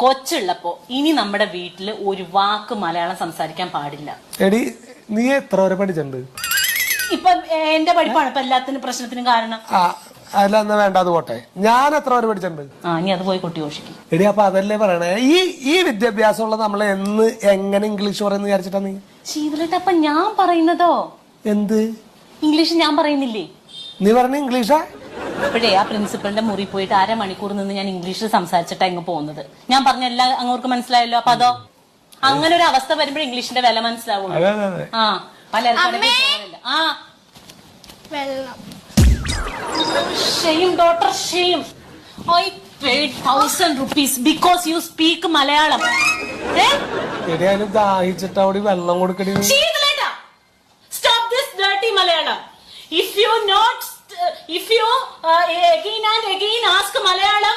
കൊച്ചുള്ളപ്പോ ഇനി നമ്മുടെ വീട്ടിൽ ഒരു വാക്ക് മലയാളം സംസാരിക്കാൻ പാടില്ല. എടി നീ എത്ര വരെ പഠിച്ചിട്ടുണ്ട്? ഇപ്പൊ എന്റെ പഠിപ്പാണ്. ഇപ്പൊ എല്ലാത്തിനും പ്രശ്നത്തിനും കാരണം. ആ അല്ല എന്നാ വേണ്ട അത് പോട്ടെ. ഞാൻ എത്ര വരെ പഠിച്ചിട്ടുണ്ട്? ആ ഇനി അത് പോയി കൊട്ടി ഘോഷിക്കും എടി അപ്പൊ അതല്ലേ പറയണേ? ഈ ഈ വിദ്യാഭ്യാസമുള്ള നമ്മൾ എന്ന് എങ്ങനെ ഇംഗ്ലീഷ് പറയുന്ന വിചാരിച്ചിട്ടാ നീ? ശീതളേട്ട അപ്പൊ ഞാൻ പറയുന്നതോ? എന്ത്? ഇംഗ്ലീഷ് ഞാൻ പറയുന്നില്ലേ? നീ പറഞ്ഞ ഇംഗ്ലീഷാ? ഇപ്പോഴേ ആ പ്രിൻസിപ്പളിന്റെ മുറി പോയിട്ട് അരമണിക്കൂർ നിന്ന് ഞാൻ ഇംഗ്ലീഷിൽ സംസാരിച്ചിട്ടാ ഇങ്ങ് പോകുന്നത്. ഞാൻ പറഞ്ഞ എല്ലാം അങ്ങോട്ട് മനസ്സിലായല്ലോ? അപ്പൊ അതോ അങ്ങനെ ഒരു അവസ്ഥ വരുമ്പോൾ ഇംഗ്ലീഷിന്റെ വില മനസ്സിലാവുള്ളൂ. അതെ അതെ അതെ. ആ പലർക്കും ആ. വെള്ളം. Shame daughter shame. I because you speak Malayalam. ദാഹിച്ചിട്ട് അവിടെ വെള്ളം this dirty Malayalam. If you not ഞാൻ രഗീൻ ആസ്ക് മലയാളം